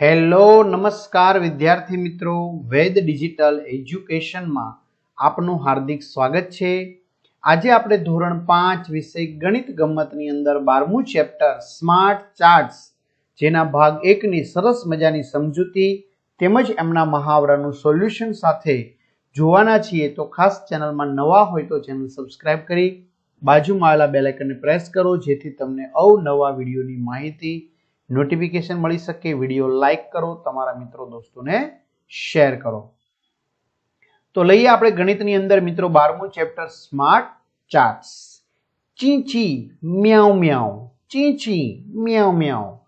Hello, નમસ્કાર વિદ્યાર્થી મિત્રો. વેદ ડિજિટલ એજ્યુકેશનમાં આપનું હાર્દિક સ્વાગત છે. આજે આપણે ધોરણ પાંચ વિષય ગણિત ગમતની અંદર બારમું ચેપ્ટર સ્માર્ટ ચાર્ટ્સ, જેના ભાગ એકની સરસ મજાની સમજૂતી તેમજ એમના મહાવરાનું સોલ્યુશન સાથે જોવાના છીએ. તો ખાસ ચેનલમાં નવા હોય તો ચેનલ સબસ્ક્રાઇબ કરી બાજુમાં આવેલા બેલ આઇકનને પ્રેસ કરો, જેથી તમને અવનવા વિડીયોની માહિતી નોટિફિકેશન મળી શકે વીડિયો લાઇક કરો, તમારા મિત્રો દોસ્તોને શેર કરો. તો લઈએ આપણે ગણિતની અંદર, મિત્રો બારમું ચેપ્ટર સ્માર્ટ ચાર્ટ્સ ચીંચી મ્યાઉ મ્યાઉ ચીંચી મ્યાઉ મ્યાઉ.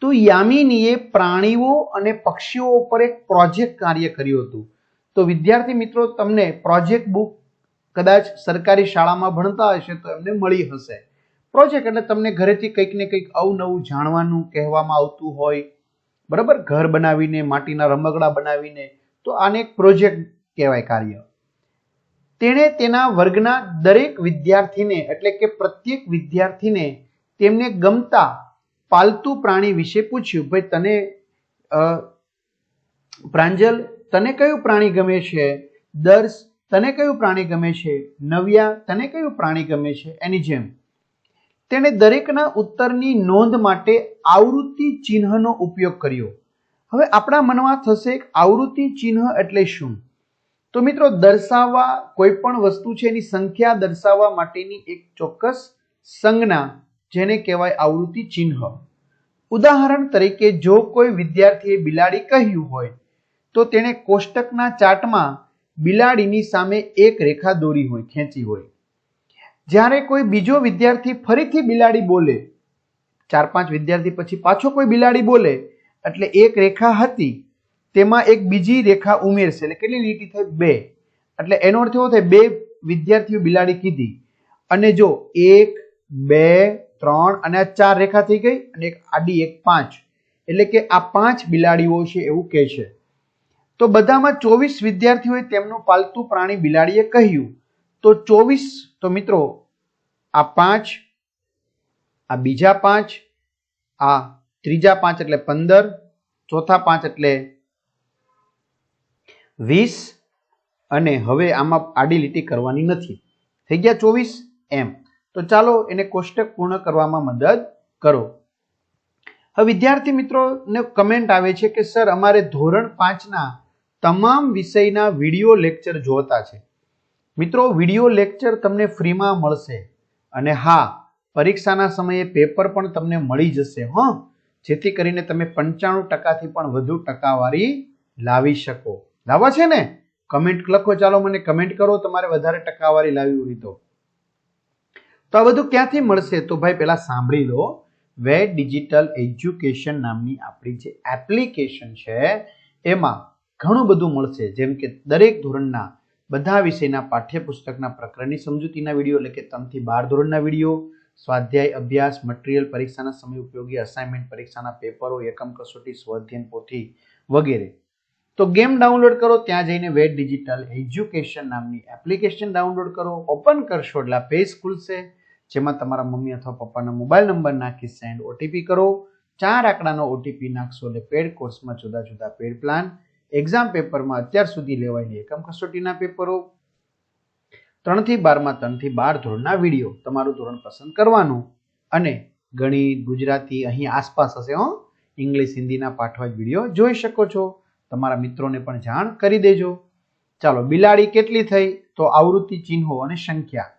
તો યામિનીએ પ્રાણીઓ અને પક્ષીઓ ઉપર એક પ્રોજેક્ટ કાર્ય કર્યું હતું. તો વિદ્યાર્થી મિત્રો, તમને પ્રોજેક્ટ બુક કદાચ સરકારી શાળામાં ભણતા હશે તો એમને મળી હશે. પ્રોજેક્ટ એટલે તમને ઘરેથી કંઈક ને કંઈક અવનવું જાણવાનું કહેવામાં આવતું હોય, બરાબર? ઘર બનાવીને, માટીના રમકડા બનાવીને, તો આને એક પ્રોજેક્ટ કહેવાય કાર્ય. તેણે તેના વર્ગના દરેક વિદ્યાર્થીને, એટલે કે પ્રત્યેક વિદ્યાર્થીને તેમને ગમતા પાલતુ પ્રાણી વિશે પૂછ્યું, ભાઈ તને પ્રાંજલ, તને કયું પ્રાણી ગમે છે? દર્શ, તને કયું પ્રાણી ગમે છે? નવ્યા, તને કયું પ્રાણી ગમે છે? એની જેમ. તેણે દરેકના ઉત્તરની નોંધ માટે આવૃત્તિ ચિહ્નનો ઉપયોગ કર્યો. હવે આપણા મનમાં થશે આવૃત્તિ ચિહ્ન એટલે શું? તો મિત્રો, દર્શાવવા કોઈ પણ વસ્તુ છે એની સંખ્યા દર્શાવવા માટેની એક ચોક્કસ સંજ્ઞા જેને કહેવાય આવૃત્તિ ચિહ્ન. ઉદાહરણ તરીકે, જો કોઈ વિદ્યાર્થીએ બિલાડી કહ્યું હોય, તો તેણે કોષ્ટકના ચાર્ટમાં બિલાડીની સામે એક રેખા દોરી હોય, ખેંચી હોય. જ્યારે કોઈ બીજો વિદ્યાર્થી ફરીથી બિલાડી બોલે, ચાર પાંચ વિદ્યાર્થી પછી પાછો કોઈ બિલાડી બોલે, એટલે એક રેખા હતી, તેમાં એક બીજી રેખા ઉમેરશે. એટલે કેટલી લીટી થઈ? બે. એટલે એનો અર્થ એવો થાય, બે વિદ્યાર્થીઓ બિલાડી કીધી. અને જો એક, બે, ત્રણ અને આ ચાર રેખા થઈ ગઈ, અને એક આડી, એક પાંચ. એટલે કે આ પાંચ બિલાડીઓ છે એવું કહે છે. તો બધામાં ચોવીસ વિદ્યાર્થીઓએ તેમનું પાલતુ પ્રાણી બિલાડીએ કહ્યું. તો ચોવીસ, તો મિત્રો, આ પાંચ, આ બીજા પાંચ, આ ત્રીજા પાંચ એટલે પંદર, ચોથા પાંચ એટલે વીસ, અને હવે આમાં આડી લીટી કરવાની નથી. થઈ ગયા ચોવીસ એમ. તો ચાલો એને કોષ્ટક પૂર્ણ કરવામાં મદદ કરો. હવે વિદ્યાર્થી મિત્રોને કમેન્ટ આવે છે કે, સર, અમારે ધોરણ પાંચના તમામ વિષયના વીડિયો લેક્ચર જોતા છે. મિત્રો વીડિયો લેક્ચર તમને ફ્રીમાં મળશે. અને હા, પરીક્ષાના સમયે પેપર પણ તમને મળી જશે, હ. જેથી કરીને તમે પંચાણું ટકાથી પણ વધુ ટકાવારી લાવી શકો. લાવવા છે ને? કમેન્ટ લખો, ચાલો મને કમેન્ટ કરો, તમારે વધારે ટકાવારી લાવી હોય તો. તો આ બધું ક્યાંથી મળશે? તો ભાઈ પહેલા સાંભળી લો. વેટ ડિજિટલ એજ્યુકેશન નામની આપણી જે એપ્લિકેશન છે, એમાં ઘણું બધું મળશે. જેમ કે દરેક ધોરણના બધા વિષયના પાઠ્યપુસ્તકના પ્રકરણની સમજૂતીના વીડિયો એટલે કે ત્રણથી બાર ધોરણના વીડિયો, સ્વાધ્યાય અભ્યાસ, મટીરિયલ પરીક્ષાના સમય ઉપયોગી અસાઇનમેન્ટ પરીક્ષાના પેપરો, એકમ કસોટી સ્વાધ્યન પોથી વગેરે. તો ગેમ ડાઉનલોડ કરો, ત્યાં જઈને વેટ ડિજિટલ એજ્યુકેશન નામની એપ્લિકેશન ડાઉનલોડ કરો, ઓપન કરશો એટલે પેજ ખુલશે, જેમાં તમારા મમ્મી અથવા પપ્પાના મોબાઈલ નંબર નાખી સેન્ડ ઓટીપી કરો, ચાર આંકડાનો ઓટીપી નાખશો એટલે પેડ કોર્સમાં જુદા જુદા પેડ પ્લાન એક્ઝામ પેપરમાં અત્યાર સુધી લેવાયેલી એકમ કસોટીના પેપરો, ત્રણથી બારમાં, ત્રણથી બાર ધોરણના વીડિયો તમારું ધોરણ પસંદ કરવાનું અને ગણિત ગુજરાતી અહીં આસપાસ હશે, હો. ઇંગ્લિશ હિન્દીના પાઠવા વીડિયો જોઈ શકો છો. તમારા મિત્રોને પણ જાણ કરી દેજો. ચાલો, બિલાડી કેટલી થઈ? તો આવૃત્તિ ચિહ્નો અને સંખ્યા.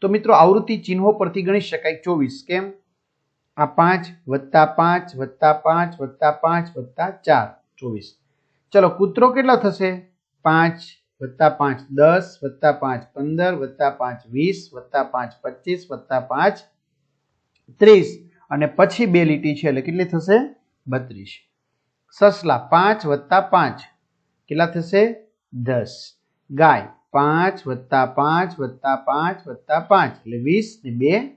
તો મિત્રો, આવૃત્તિ ચિહ્નો પરથી ગણી શકાય ચોવીસ. કેમ? આ પાંચ વત્તા પાંચ વત્તા પાંચ વત્તા પાંચ વત્તા ચાર. ચોવીસ. ચલો, કૂતરો કેટલો થશે? પાંચ વત્તા પાંચ દસ, વત્તા પાંચ પંદર, વત્તા પાંચ વીસ, વત્તા પાંચ પચીસ, વત્તા પાંચ ત્રીસ. અને પછી બે લીટી છે, એટલે કેટલી થશે? બત્રીસ. સસલા, પાંચ વત્તા પાંચ. કેટલા થશે? દસ. ગાય, પાંચ વત્તા પાંચ વત્તા પાંચ વત્તા પાંચ. એટલે વીસ ને બે,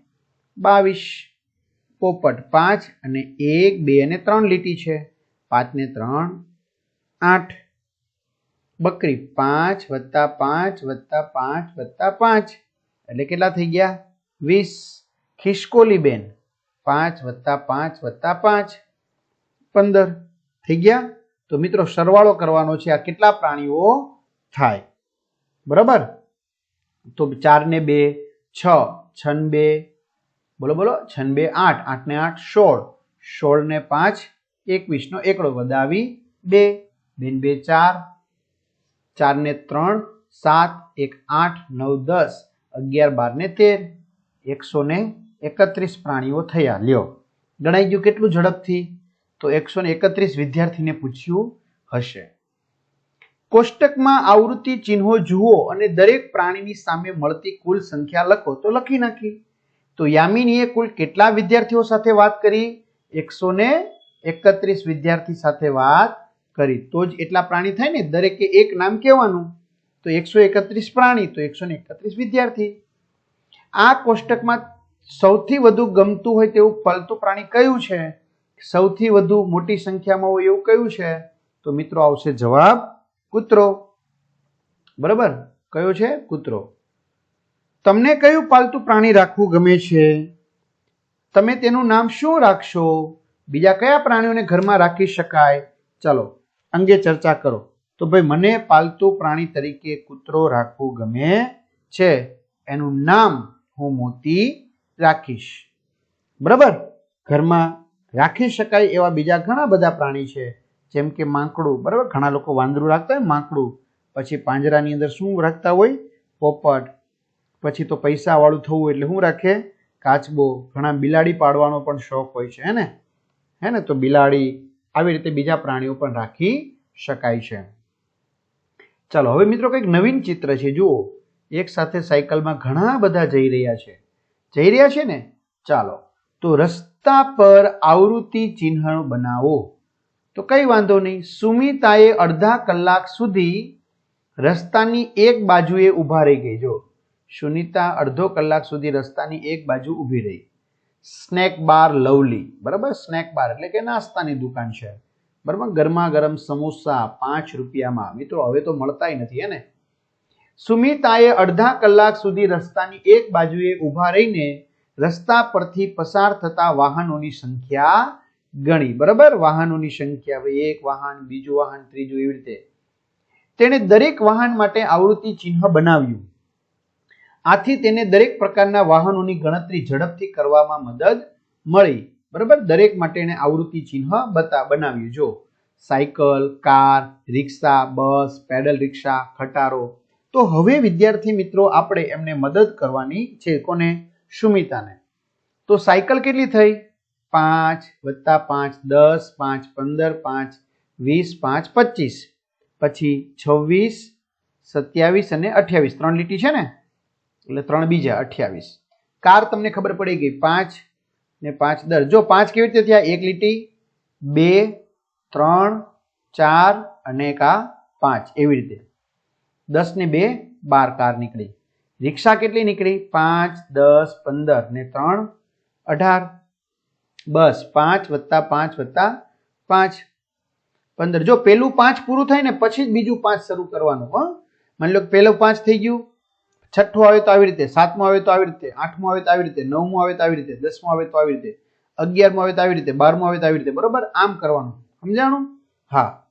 બાવીસ. પોપટ, પાંચ અને એક, બે અને ત્રણ લીટી છે. પાંચ ને ત્રણ આઠ. બકરી પાંચ વત્તા પાંચ વત્તા પાંચ વત્તા પાંચ. એટલે કેટલા થઈ ગયા? વીસ. ખિસકોલી બેન. પાંચ વત્તા પાંચ વત્તા પાંચ. પંદર. થઈ ગયા? તો મિત્રો સરવાળો કરવાનો છે આ કેટલા પ્રાણીઓ થાય. બરાબર? તો ચાર ને બે, છ. છ ને બે. બોલો બોલો. છ ને બે આઠ. આઠ ને આઠ સોળ. સોળ ને પાંચ. એકવીસ નો એકડો વધાવી બે. બેન બે ચાર ચાર ને ત્રણ, સાત, એક આઠ, નવ, દસ, અગિયાર, બાર ને તેર, એકસો ને એકત્રીસ પ્રાણીઓ થયા. લ્યો. ગણાઈ ગયું કેટલું ઝડપથી? તો એકસો ને એકત્રીસ વિદ્યાર્થીને પૂછ્યું હશે. કોષ્ટકમાં આવૃત્તિ ચિહ્નો જુઓ અને દરેક પ્રાણીની સામે મળતી કુલ સંખ્યા લખો. તો લખી નાખી. તો યામિનીએ કુલ કેટલા વિદ્યાર્થીઓ સાથે વાત કરી? એકસો ને એકત્રીસ વિદ્યાર્થી સાથે વાત કરી. તો જ એટલા પ્રાણી થાય ને, દરેકે એક નામ કહેવાનું. તો એકસો એકત્રીસ પ્રાણી, તો એકસો ને એકત્રીસ વિદ્યાર્થી. આ કોષ્ટકમાં સૌથી વધુ ગમતું હોય તેવું પાલતુ પ્રાણી કયું છે? સૌથી વધુ મોટી સંખ્યામાં હોય એવું કયું છે? તો મિત્રો, આવશે જવાબ કૂતરો. બરાબર? કયો છે? કૂતરો. તમને કયું પાલતુ પ્રાણી રાખવું ગમે છે? તમે તેનું નામ શું રાખશો? બીજા કયા પ્રાણીઓને ઘરમાં રાખી શકાય? ચાલો અંગે ચર્ચા કરો. તો ભાઈ, મને પાલતુ પ્રાણી તરીકે કૂતરો રાખવું ગમે છે. એનું નામ હું મોતી રાખીશ. બરાબર? ઘરમાં રાખી શકાય એવા બીજા ઘણા બધા પ્રાણી છે. જેમ કે માંકડું. બરાબર? ઘણા લોકો વાંદરું રાખતા હોય માંકડું. પછી પાંજરાની અંદર શું રાખતા હોય? પોપટ. પછી તો પૈસા વાળું થવું એટલે શું રાખે? કાચબો. ઘણા બિલાડી પાડવાનો પણ શોખ હોય છે, હે ને? હે ને? તો બિલાડી આવી રીતે બીજા પ્રાણીઓ પણ રાખી શકાય છે. ચાલો, હવે મિત્રો કંઈક નવીન ચિત્ર છે. જુઓ, એક સાથે સાયકલમાં ઘણા બધા જઈ રહ્યા છે. જઈ રહ્યા છે ને? ચાલો, તો રસ્તા પર આવૃત્તિ ચિહ્ન બનાવો. તો કઈ વાંધો નહીં. સુમિતાએ અડધા કલાક સુધી રસ્તાની એક બાજુએ ઊભા રહી ગઈ. જો સુનિતા અડધો કલાક સુધી રસ્તાની એક બાજુ ઊભી રહી. Snack bar lovely. બરાબર? Snack bar. એટલે કે નાસ્તાની દુકાન છે. બરાબર? ગરમા ગરમ સમોસા પાંચ રૂપિયામાં. મિત્રો, હવે તો મળતાય નથી, હે ને? સુમિતાએ અડધા કલાક સુધી રસ્તાની એક બાજુએ ઊભા રહીને રસ્તા પરથી પસાર થતા વાહનોની સંખ્યા ગણી. બરાબર? વાહનોની સંખ્યા. ભાઈ એક વાહન, બીજું વાહન, ત્રીજું એવી રીતે. તેણે દરેક વાહન માટે આવૃત્તિ ચિહ્ન બનાવ્યું. આથી તેને દરેક પ્રકારના વાહનોની ગણતરી ઝડપથી કરવામાં મદદ મળી. બરાબર? દરેક માટે એને આવૃત્તિ ચિહ્ન બતા, બનાવ્યું. જો cycle, car, rickshaw, bus, pedal rickshaw, ખટારો. તો હવે, વિદ્યાર્થી મિત્રો, આપણે એમને મદદ કરવાની છે કોને? સુમિતાને. તો સાયકલ કેટલી થઈ? પાંચ વત્તા પાંચ, દસ, પાંચ, પંદર, પાંચ, વીસ, પાંચ, પચીસ. પછી છવ્વીસ, સત્યાવીસ અને અઠ્યાવીસ. ત્રણ લીટી છે ને? એટલે ત્રણ બીજા, અઠ્યાવીસ. કાર તમને ખબર પડી ગઈ, પાંચ ને પાંચ દર જો પાંચ કેવી રીતે થયા? એક લીટી, બે, ત્રણ, ચાર અને એક આ પાંચ. એવી રીતે. દસ ને બે, બાર કાર નીકળી. રિક્ષા કેટલી નીકળી? પાંચ, દસ, પંદર ને ત્રણ, અઢાર. બસ, પાંચ વત્તા પાંચ વત્તા પાંચ. પંદર. જો પેલું પાંચ પૂરું થાય ને, પછી જ બીજું પાંચ શરૂ કરવાનું, હા. માની લો કે પેલું પાંચ થઈ ગયું છઠ્ઠું આવે તો આવી રીતે, સાતમું આવે તો આવી રીતે, આઠમું આવે તો આવી રીતે, નવમું આવે તો આવી રીતે, દસમું આવે તો આવી રીતે, અગિયારમું આવે તો આવી રીતે, બારમું આવે તો આવી રીતે, બરોબર? આમ કરવાનું. સમજાણું? હા.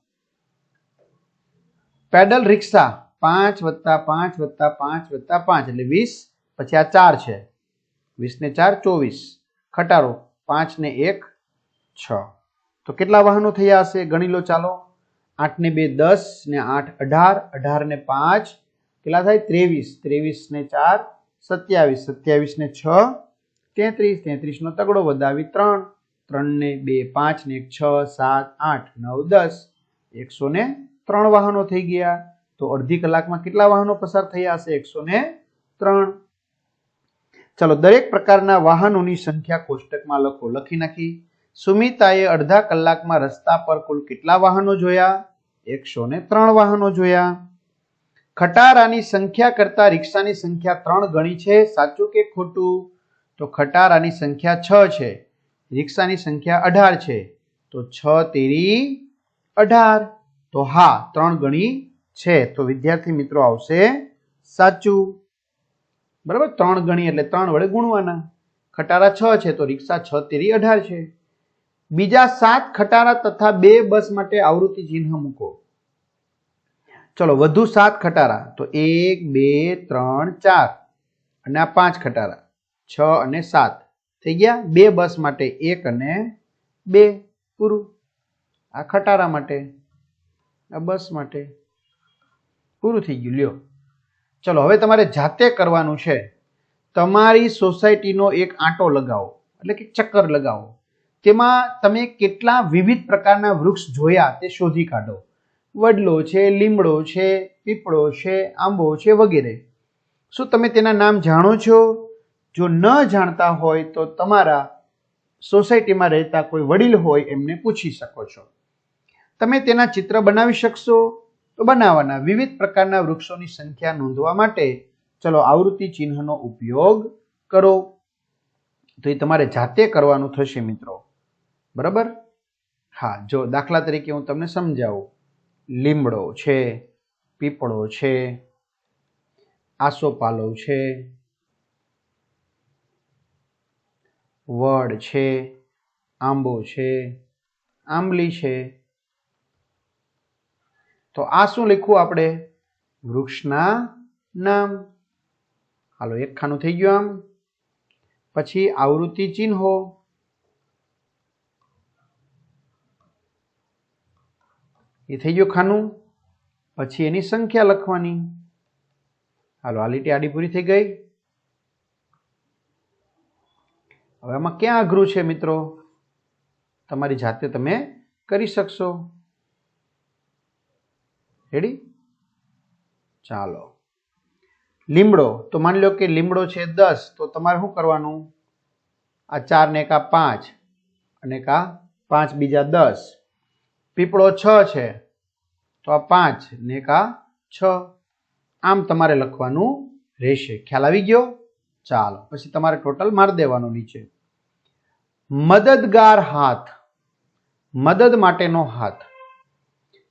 પેડલ રિક્ષા પાંચ વત્તા પાંચ વત્તા પાંચ વત્તા પાંચ એટલે વીસ, પછી આ ચાર છે. વીસ ને ચાર, ચોવીસ. ખટારો પાંચ ને એક, છ. તો કેટલા વાહનો થયા હશે? ગણી લો ચાલો. આઠ ને બે, દસ ને આઠ, અઢાર. અઢાર ને પાંચ કેટલા થાય? ત્રેવીસ. ત્રેવીસ ને ચાર, સત્યાવીસ. સત્યાવીસ ને છ, તેત્રીસ. તેત્રીસ નો તગડો વધાવી ત્રણ. ત્રણ ને બે, પાંચ ને છ, સાત, આઠ, નવ, દસ. એકસો ને ત્રણ વાહનો થઈ ગયા. તો અડધી કલાકમાં કેટલા વાહનો પસાર થયા હશે? એકસો ને ત્રણ. ચાલો, દરેક પ્રકારના વાહનોની સંખ્યા કોષ્ટકમાં લખો. લખી નાખી. સુમિતાએ અડધા કલાકમાં રસ્તા પર કુલ કેટલા વાહનો જોયા? એકસો ને ત્રણ વાહનો જોયા. ખટારાની સંખ્યા કરતા રિક્ષાની સંખ્યા ત્રણ ગણી છે. સાચું કે ખોટું? તો ખટારાની સંખ્યા છ છે. રિક્ષાની સંખ્યા અઢાર છે. તો છ તેરી અઢાર. તો હા, ત્રણ ગણી છે. તો વિદ્યાર્થી મિત્રો આવશે સાચું. બરાબર? ત્રણ ગણી એટલે ત્રણ વડે ગુણવાના. ખટારા છ છે, તો રિક્ષા છ તેરી અઢાર છે. બીજા સાત ખટારા તથા બે બસ માટે આવૃત્તિ ચિહ્ન મૂકો. ચલો, વધુ સાત ખટારા. તો એક, બે, ત્રણ, ચાર. અને આ પાંચ ખટારા. છ અને સાત. થઈ ગયા? બે બસ માટે એક અને બે. પૂરું. આ ખટારા માટે, આ બસ માટે. પૂરું થઈ ગયું. લ્યો. ચલો, હવે તમારે જાતે કરવાનું છે. તમારી સોસાયટીનો એક આંટો લગાવો. એટલે કે ચક્કર લગાવો. તેમાં તમે કેટલા વિવિધ પ્રકારના વૃક્ષ જોયા તે શોધી કાઢો. વડલો છે, લીમડો છે, પીપળો છે, આંબો છે વગેરે. શું તમે તેના નામ જાણો છો? જો ન જાણતા હોય તો તમારા સોસાયટીમાં રહેતા કોઈ વડીલ હોય એમને પૂછી શકો છો. તમે તેના ચિત્ર બનાવી શકશો? તો બનાવવાના વિવિધ પ્રકારના વૃક્ષોની સંખ્યા નોંધવા માટે ચલો આવૃત્તિ ચિહ્નનો ઉપયોગ કરો. તો એ તમારે જાતે કરવાનું થશે મિત્રો. બરાબર? હા, જો દાખલા તરીકે હું તમને સમજાવું. લીમડો છે, પીપળો છે આસોપાલવ છે, વડ છે, આંબો છે, આંબલી છે. તો આ શું લખવું આપણે? વૃક્ષના નામ. હાલો એક ખાનું થઈ ગયું આમ. પછી આવૃત્તિ ચિહ્નો. એ થઈ ગયું ખાનું. પછી એની સંખ્યા લખવાની. હાલો, આ લીટી આડી પૂરી થઈ ગઈ. હવે આમાં ક્યાં અઘરું છે મિત્રો? તમારી જાતે તમે કરી શકશો. રેડી ચાલો. લીમડો, તો માની લો કે લીમડો છે દસ, તો તમારે શું કરવાનું? આ ચાર ને કા પાંચ, અને કા પાંચ બીજા દસ. પીપળો છ છે. તો આ પાંચ ને કા છ. આમ તમારે લખવાનું રહેશે. ખ્યાલ આવી ગયો? ચાલો, પછી તમારે ટોટલ મારી દેવાનો નીચે. મદદગાર હાથ. મદદ માટેનો હાથ.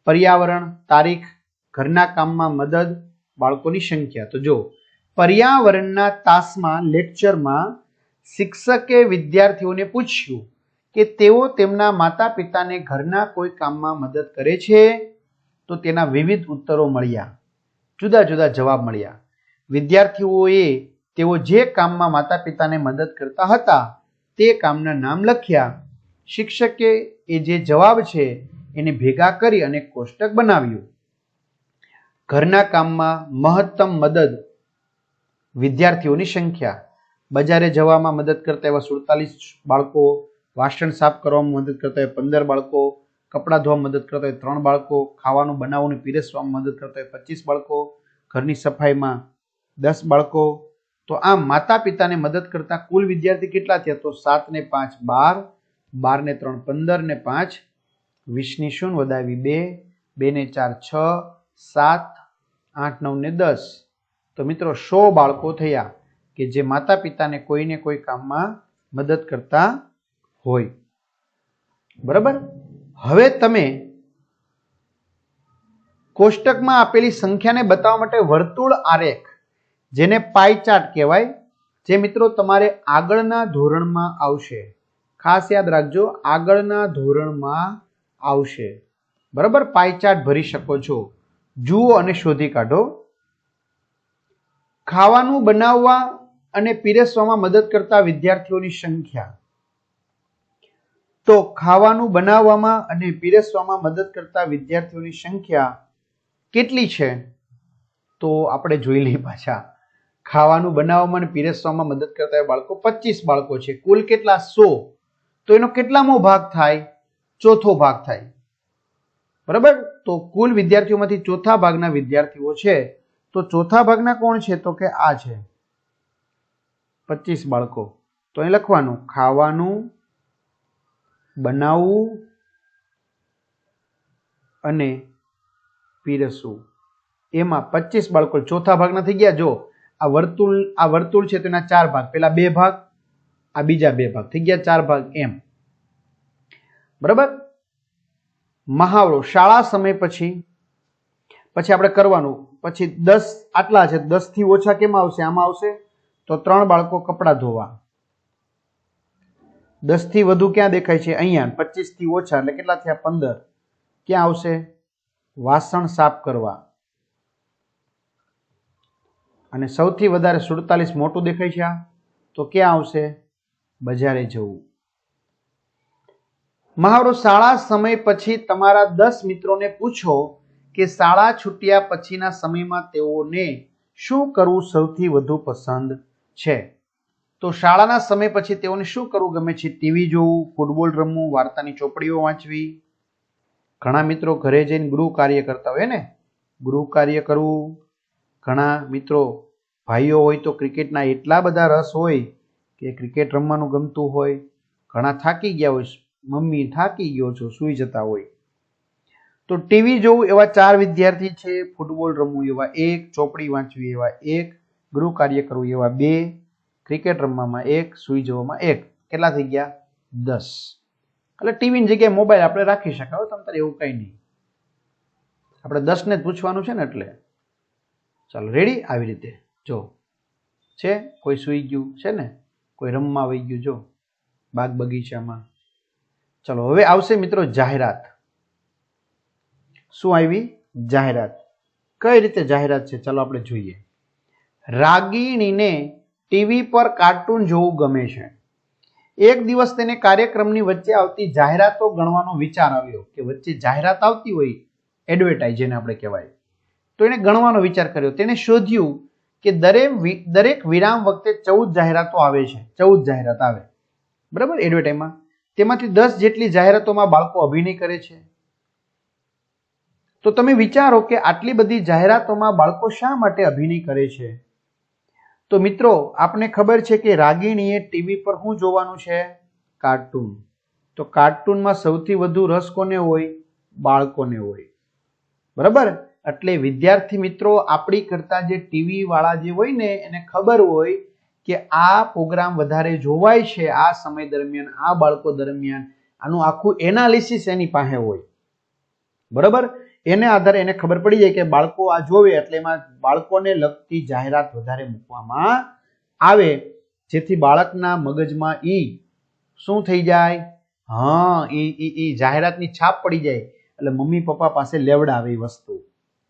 પર્યાવરણ, તારીખ, ઘરના કામમાં મદદ, બાળકોની સંખ્યા. તો જો પર્યાવરણના તાસમાં લેક્ચરમાં શિક્ષકે વિદ્યાર્થીઓને પૂછ્યું કે તેઓ તેમના માતા પિતાને ઘરના કોઈ કામમાં મદદ કરે છે? તો તેના વિવિધ ઉત્તરો મળ્યા. જુદા જુદા જવાબ મળ્યા. વિદ્યાર્થીઓએ તેઓ જે કામમાં માતા પિતાને મદદ કરતા હતા, તે કામના નામ લખ્યા. શિક્ષકે એ જે જવાબ છે, એને ભેગા કરી અને કોષ્ટક બનાવ્યું. ઘરના કામમાં મહત્તમ મદદ વિદ્યાર્થીઓની સંખ્યા. બજારે જવામાં મદદ કરતા એવા સુડતાલીસ બાળકો, વાસણ સાફ કરવામાં મદદ કરતા એવા પંદર બાળકો કપડાં ધોવા મદદ કરતા હોય, ત્રણ બાળકો ખાવાનું બનાવવાનું પીરસવામાં મદદ કરતા હોય, પચીસ બાળકો ઘરની સફાઈમાં દસ બાળકો. તો આ માતા પિતાને મદદ કરતા કુલ વિદ્યાર્થી કેટલા થયા? તો સાત ને પાંચ બાર બાર ને ત્રણ પંદર ને પાંચ વીસની શૂન વધાવી બે બે ને ચાર છ, સાત, આઠ, નવ ને દસ. તો મિત્રો, સો બાળકો થયા કે જે માતા પિતાને કોઈને કોઈ કામમાં મદદ કરતા હોય. બરાબર? હવે તમે કોષ્ટકમાં આપેલી સંખ્યાને બતાવવા માટે વર્તુળ આરેખ, જેને પાઈ ચાર્ટ કહેવાય, જે મિત્રો તમારે આગળના ધોરણમાં આવશે. ખાસ યાદ રાખજો, આગળના ધોરણમાં આવશે. બરાબર? પાઈ ચાર્ટ ભરી શકો છો. જુઓ અને શોધી કાઢો. ખાવાનું બનાવવા અને પીરસવામાં મદદ કરતા વિદ્યાર્થીઓની સંખ્યા. તો ખાવાનું બનાવવામાં અને પીરસવામાં મદદ કરતા વિદ્યાર્થીઓની સંખ્યા કેટલી છે? તો આપણે જોઈ લઈએ પાછા. ખાવાનું બનાવવામાં અને પીરસવામાં મદદ કરતા બાળકો પચીસ બાળકો છે. કુલ કેટલા? સો. તો એનો કેટલામો ભાગ થાય? ચોથો ભાગ થાય. બરાબર? તો કુલ વિદ્યાર્થીઓમાંથી ચોથા ભાગના વિદ્યાર્થીઓ છે. તો ચોથા ભાગના કોણ છે? તો કે આ છે. પચીસ બાળકો. તો અહીં લખવાનું, ખાવાનું બનાવવું અને પીરસવું. એમાં પચીસ બાળકો ચોથા ભાગના થઈ ગયા. જો, આ વર્તુળ આ વર્તુળ છે તેના ચાર ભાગ. પેલા બે ભાગ, આ બીજા બે ભાગ. થઈ ગયા ચાર ભાગ એમ. બરાબર? મહાવરો. શાળા સમય પછી પછી આપણે કરવાનું. પછી દસ આટલા છે. દસથી ઓછા કેમ આવશે? આમાં આવશે તો ત્રણ બાળકો કપડાં ધોવા. દસથી વધુ ક્યાં દેખાય છે? અહીંયા. પચીસથી ઓછા. એટલે કેટલા થયા? પંદર. ક્યાં આવશે? વાસણ સાફ કરવા. અને સૌથી વધારે સુડતાલીસ મોટું દેખાય છે આ? તો ક્યાં આવશે? બજારે જવું. મહાવરો, શાળા સમય પછી તમારા દસ મિત્રોને પૂછો કે શાળા છૂટ્યા પછીના સમયમાં તેઓને શું કરવું સૌથી વધુ પસંદ છે? તો શાળાના સમય પછી તેઓને શું કરવું ગમે છે? ટીવી જોવું, ફૂટબોલ રમવું, વાર્તાની ચોપડીઓ વાંચવી? ઘણા મિત્રો ઘરે જઈને ગૃહ કાર્ય કરતા હોય ને? ગૃહ કાર્ય કરવું? ઘણા મિત્રો ભાઈઓ હોય તો ક્રિકેટના એટલા બધા રસ હોય કે ક્રિકેટ રમવાનું ગમતું હોય. ઘણા થાકી ગયા હોય, મમ્મી થાકી ગયો છો, સૂઈ જતા હોય. તો ટીવી જોવું એવા ચાર વિદ્યાર્થી છે, ફૂટબોલ રમવું એવા એક, ચોપડી વાંચવી એવા એક, ગૃહ કાર્ય કરવું એવા બે ક્રિકેટ રમવામાં એક, સૂઈ જવામાં એક. કેટલા થઈ ગયા? દસ. એટલે ટીવીની જગ્યાએ મોબાઈલ આપણે રાખી શકાય. તમે તારે એવું કંઈ નહીં. આપણે દસને જ પૂછવાનું છે ને એટલે. ચાલો રેડી આવી રીતે. જો. છે? કોઈ સૂઈ ગયું છે ને? કોઈ રમવા આવી ગયું? જો. બાગ બગીચામાં ચલો, હવે આવશે મિત્રો જાહેરાત. શું આવી? જાહેરાત. કઈ રીતે જાહેરાત છે? ચાલો આપણે જોઈએ. રાગીણીને ટીવી પર કાર્ટૂન જોવું ગમે છે. એક દિવસ તેને કાર્યક્રમની વચ્ચે આવતી જાહેરાતો ગણવાનો વિચાર આવ્યો કે વચ્ચે જાહેરાત આવતી હોય એડવર્ટાઇઝ જેને આપણે કહેવાય. તો એને ગણવાનો વિચાર કર્યો. તેને શોધ્યું કે દરેક દરેક વિરામ વખતે ચૌદ જાહેરાતો આવે છે. ચૌદ જાહેરાત આવે. બરાબર? એડવર્ટાઇઝમાં. તેમાંથી દસ જેટલી જાહેરાતોમાં બાળકો અભિનય કરે છે. તો તમે વિચારો કે આટલી બધી જાહેરાતોમાં બાળકો શા માટે અભિનય કરે છે? તો મિત્રો, આપને ખબર છે કે રાગીણીએ ટીવી પર શું જોવાનું છે? કાર્ટૂન. તો કાર્ટૂનમાં સૌથી વધુ રસ કોને હોય? બાળકોને હોય. બરાબર? એટલે વિદ્યાર્થી મિત્રો, આપણી કરતા જે ટીવી વાળા જે હોય ને, એને ખબર હોય કે આ પ્રોગ્રામ વધારે જોવાય છે આ સમય દરમિયાન, આ બાળકો દરમિયાન. આનું આખું એનાલિસિસ એની પાસે હોય. બરાબર? એને આધારે એને ખબર પડી જાય કે બાળકો આ જોવે એટલે એમાં બાળકોને લગતી જાહેરાત વધારે મૂકવામાં આવે. જેથી બાળકના મગજમાં ઈ શું થઈ જાય? હા, ઈ ઈ ઈ જાહેરાતની છાપ પડી જાય. એટલે મમ્મી પપ્પા પાસે લેવડાવે એ વસ્તુ.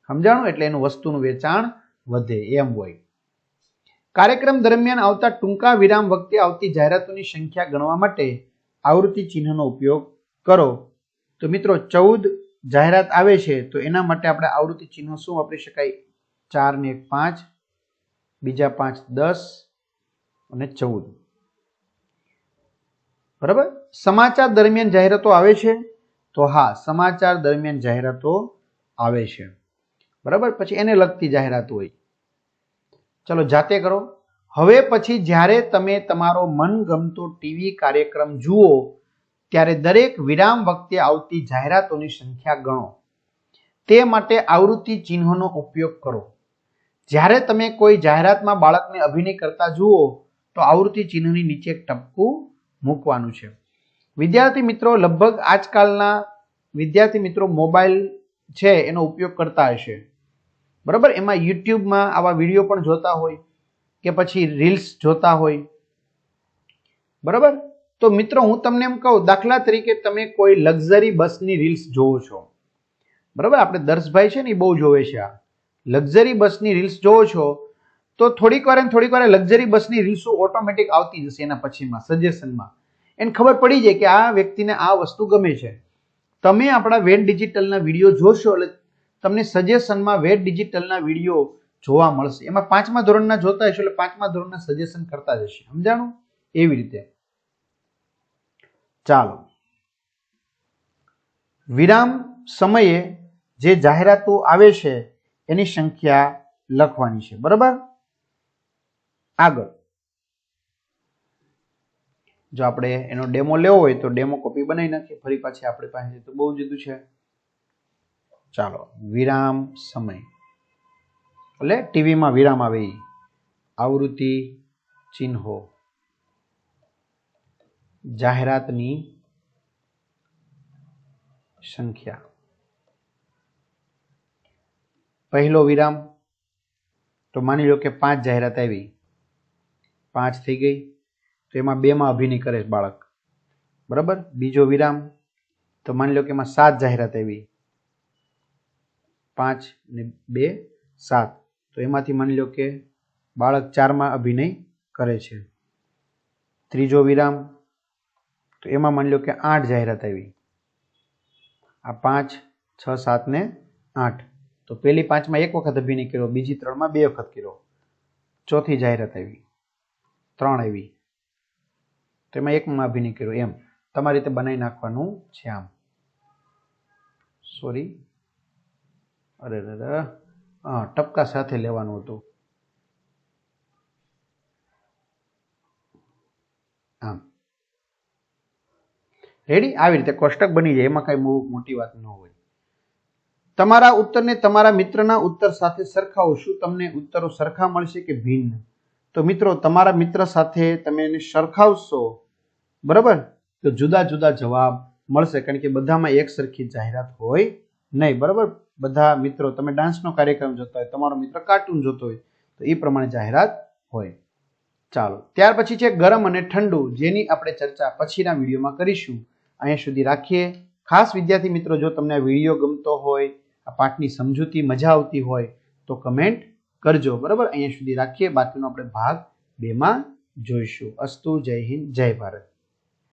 સમજાણું? એટલે એનું વસ્તુનું વેચાણ વધે એમ હોય. કાર્યક્રમ દરમિયાન આવતા ટૂંકા વિરામ વખતે આવતી જાહેરાતોની સંખ્યા ગણવા માટે આવૃત્તિ ચિહ્નનો ઉપયોગ કરો. તો મિત્રો, ચૌદ જાહેરાત આવે છે, તો એના માટે આપણે આવૃત્તિ ચિહ્નો શું વાપરી શકાય? ચાર ને એક પાંચ, બીજા પાંચ દસ અને ચૌદ. બરાબર? સમાચાર દરમિયાન જાહેરાતો આવે છે? તો હા, સમાચાર દરમિયાન જાહેરાતો આવે છે. બરાબર? પછી એને લગતી જાહેરાત હોય. ચલો, જાતે કરો. હવે પછી જ્યારે તમે તમારો મનગમતો ટીવી કાર્યક્રમ જુઓ ત્યારે દરેક વિરામ વખતે આવતી જાહેરાતોની સંખ્યા ગણો. તે માટે આવૃત્તિ ચિહ્નોનો ઉપયોગ કરો. જ્યારે તમે કોઈ જાહેરાતમાં બાળકને અભિનય કરતા જુઓ, તો આવૃત્તિ ચિહ્નની નીચે એક ટપકું મૂકવાનું છે. વિદ્યાર્થી મિત્રો, લગભગ આજકાલના વિદ્યાર્થી મિત્રો મોબાઈલ છે, એનો ઉપયોગ કરતા હશે બરાબર? એમાં યુટ્યુબમાં આવા વીડિયો પણ જોતા હોય કે પછી રીલ્સ જોતા હોય. બરાબર? તો મિત્રો, હું તમને એમ કહું, દાખલા તરીકે તમે કોઈ લક્ઝરી બસની રીલ્સ જોવો છો. બરાબર? આપણે દર્શભાઈ છે ને એ બહુ જોવે છે આ. લક્ઝરી બસની રીલ્સ જોવો છો, તો થોડીક વાર થોડીક વાર લક્ઝરી બસની રીલ્સો ઓટોમેટિક આવતી જશે એના પછીમાં સજેશનમાં એને ખબર પડી જાય કે આ વ્યક્તિને આ વસ્તુ ગમે છે. તમે આપણા વેટ ડિજિટલના વીડિયો જોશો એટલે તમને સજેશનમાં વેટ ડિજિટલના વીડિયો જોવા મળશે. એમાં પાંચમા ધોરણના જોતા હશો એટલે પાંચમા ધોરણના સજેશન કરતા જ હશે સમજાણું? એવી રીતે. ચાલો. વિરામ સમયે જે જાહેરાતો આવે છે, એની સંખ્યા લખવાની છે. બરાબર? આગળ. જો આપણે એનો ડેમો લેવો હોય તો ડેમો કોપી બનાવી નાખીએ. ફરી પાછી આપણી પાસે તો બહુ જુદું છે. ચાલો. વિરામ સમય. એટલે ટીવીમાં વિરામ આવે. આવૃત્તિ ચિહ્નો. જાહેરાતની સંખ્યા. પહેલો વિરામ, તો માની લો કે પાંચ જાહેરાત આવી. પાંચ થઈ ગઈ, તો એમાં બેમાં અભિનય કરે છે બાળક. બરાબર? બીજો વિરામ, તો માની લો કે એમાં સાત જાહેરાત આવી. પાંચ ને બે, સાત. તો એમાંથી માની લો કે બાળક ચારમાં અભિનય કરે છે. ત્રીજો વિરામ તો એમાં માની લો કે આઠ જાહેરાત આવી. આ પાંચ, છ, સાત ને આઠ. તો પહેલી પાંચમાં એક વખત અભિનય કર્યો, બીજી ત્રણમાં બે વખત કર્યો. ચોથી જાહેરાત આવી. ત્રણ આવી. તો એમાં એકમાં અભિનય કર્યો એમ. તમારી રીતે બનાવી નાખવાનું છે આમ. સોરી અરે ટપકા સાથે લેવાનું હતું આમ રેડી આવી રીતે કોષ્ટક બની જાય, એમાં કાંઈ બહુ મોટી વાત ન હોય. તમારા ઉત્તરને તમારા મિત્રના ઉત્તર સાથે સરખાવો. શું તમને ઉત્તરો સરખા મળશે કે ભિન્ન? તો મિત્રો, તમારા મિત્ર સાથે તમે એને સરખાવશો. બરાબર? તો જુદા જુદા જવાબ મળશે, કારણ કે બધામાં એક સરખી જાહેરાત હોય નહીં. બરાબર? બધા મિત્રો, તમે ડાન્સનો કાર્યક્રમ જોતા હોય, તમારો મિત્ર કાર્ટૂન જોતો હોય, તો એ પ્રમાણે જાહેરાત હોય. ચાલો. ત્યાર પછી છે ગરમ અને ઠંડુ, જેની આપણે ચર્ચા પછીના વિડીયોમાં કરીશું. અહીંયા સુધી રાખીએ. ખાસ વિદ્યાર્થી મિત્રો, જો તમને વીડિયો ગમતો હોય, આ પાઠની સમજૂતી મજા આવતી હોય, તો કમેન્ટ કરજો. બરાબર? અહીંયા સુધી રાખીએ. બાકીનો આપણે ભાગ બેમાં જોઈશું. અસ્તુ, જય હિન્દ, જય ભારત.